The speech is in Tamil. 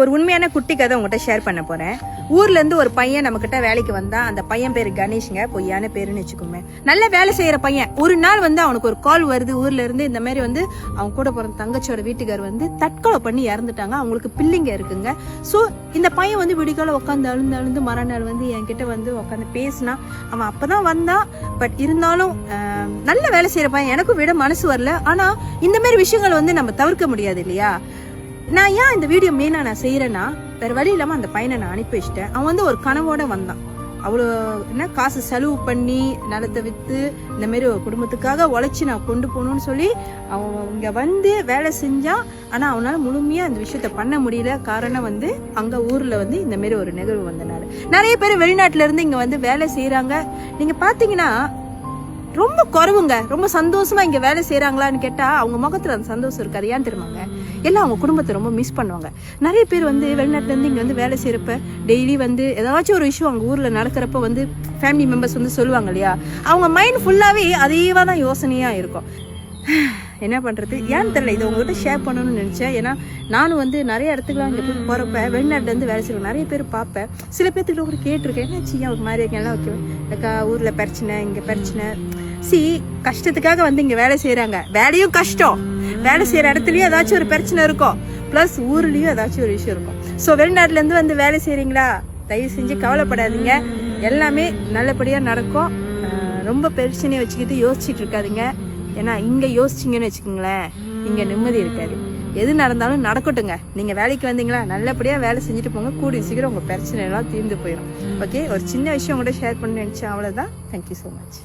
ஒரு உண்மையான குட்டி கதை உங்ககிட்ட ஷேர் பண்ண போறேன். ஊர்ல இருந்து ஒரு பையன் நம்ம கிட்ட வேலைக்கு வந்தா அந்த பையன் பேரு கணேஷ்ங்க. பொய்யான பேருன்னு வச்சுக்கோங்க நல்ல வேலை செய்யற பையன். ஒரு நாள் வந்து அவனுக்கு ஒரு கால் வருது. ஊர்ல இருந்து இந்த மாதிரி வந்து அவன் கூட பிறந்த தங்கச்சியோட வீட்டுக்கார் வந்து தற்கொலை பண்ணி இறந்துட்டாங்க. அவங்களுக்கு பிள்ளைங்க இருக்குங்க. சோ இந்த பையன் வந்து விடிகால உட்காந்து அழுந்து அழுந்து மறுநாள் வந்து என்கிட்ட வந்து உட்காந்து பேசினா அவன் அப்பதான் வந்தான் பட் இருந்தாலும் நல்ல வேலை செய்யற பையன். எனக்கும் விட மனசு வரல. ஆனா இந்த மாதிரி விஷயங்கள் வந்து நம்ம தவிர்க்க முடியாது இல்லையா? நான் ஏன் இந்த வீடியோ மெயினாக நான் செய்கிறேன்னா வேறு வழி இல்லாமல் அந்த பையனை நான் அனுப்பி வச்சிட்டேன். அவன் வந்து ஒரு கனவோட வந்தான். அவ்வளோ என்ன காசு செலவு பண்ணி நிலத்தை விற்று இந்த மாதிரி ஒரு குடும்பத்துக்காக உழைச்சி நான் கொண்டு போகணும்னு சொல்லி அவன் இங்கே வந்து வேலை செஞ்சான் ஆனால் அவனால் முழுமையாக அந்த விஷயத்த பண்ண முடியல. காரணம் வந்து அங்கே ஊரில் வந்து இந்த மாதிரி ஒரு நிகழ்வு வந்தனால. நிறைய பேர் வெளிநாட்டிலேருந்து இங்கே வந்து வேலை செய்கிறாங்க நீங்கள் பார்த்தீங்கன்னா ரொம்ப குறவுங்க. ரொம்ப சந்தோஷமா இங்க வேலை செய்யறாங்களான்னு கேட்டா அவங்க முகத்துல அந்த சந்தோஷம் இருக்காது. ஏன் தெரியுமாங்க? எல்லாம் அவங்க குடும்பத்தை ரொம்ப மிஸ் பண்ணுவாங்க. நிறைய பேர் வந்து வெளிநாட்டுல இருந்து இங்க வந்து வேலை செய்யறப்ப டெய்லி வந்து ஏதாச்சும் ஒரு இஷ்யூ அவங்க ஊர்ல நடக்கிறப்ப வந்து ஃபேமிலி மெம்பர்ஸ் வந்து சொல்லுவாங்க இல்லையா? அவங்க மைண்ட் ஃபுல்லாவே அதேவா தான் யோசனையா இருக்கும். என்ன பண்ணுறது ஏன்னு தெரியல. இதை உங்கள்கிட்ட ஷேர் பண்ணணும்னு நினச்சேன். ஏன்னா நானும் வந்து நிறைய இடத்துக்குலாம் இங்கே போய் போகிறப்ப வெளிநாட்டுலேருந்து வேலை செய்வேன் நிறைய பேர் பார்ப்பேன். சில பேர்த்துக்கிட்ட கூட கேட்டிருக்கேன். என்ன சீ ஒரு மாதிரி இருக்கேன். எல்லாம் ஓகே அக்கா ஊரில் பிரச்சனை இங்கே பிரச்சனை. சி கஷ்டத்துக்காக வந்து இங்கே வேலை செய்கிறாங்க வேலையும் கஷ்டம். வேலை செய்கிற இடத்துலையும் ஏதாச்சும் ஒரு பிரச்சனை இருக்கும். ப்ளஸ் ஊர்லேயும் ஏதாச்சும் ஒரு விஷயம் இருக்கும். ஸோ வெளிநாட்டிலேருந்து வந்து வேலை செய்கிறீங்களா தயவு செஞ்சு கவலைப்படாதீங்க. எல்லாமே நல்லபடியாக நடக்கும். ரொம்ப பிரச்சனையை வச்சுக்கிட்டு யோசிச்சுட்டு இருக்காதிங்க. ஏன்னா இங்க யோசிச்சிங்கன்னு வச்சுக்கோங்களேன் இங்க நிம்மதி இருக்காது. எது நடந்தாலும் நடக்கட்டுங்க. நீங்க வேலைக்கு வந்தீங்களா நல்லபடியா வேலை செஞ்சுட்டு போங்க. கூடிய சீக்கிரம் உங்க பிரச்சனை எல்லாம் தீர்ந்து போயிடும் ஓகே ஒரு சின்ன விஷயம் கூட ஷேர் பண்ண நினைச்சேன். அவ்வளவுதான். Thank you so much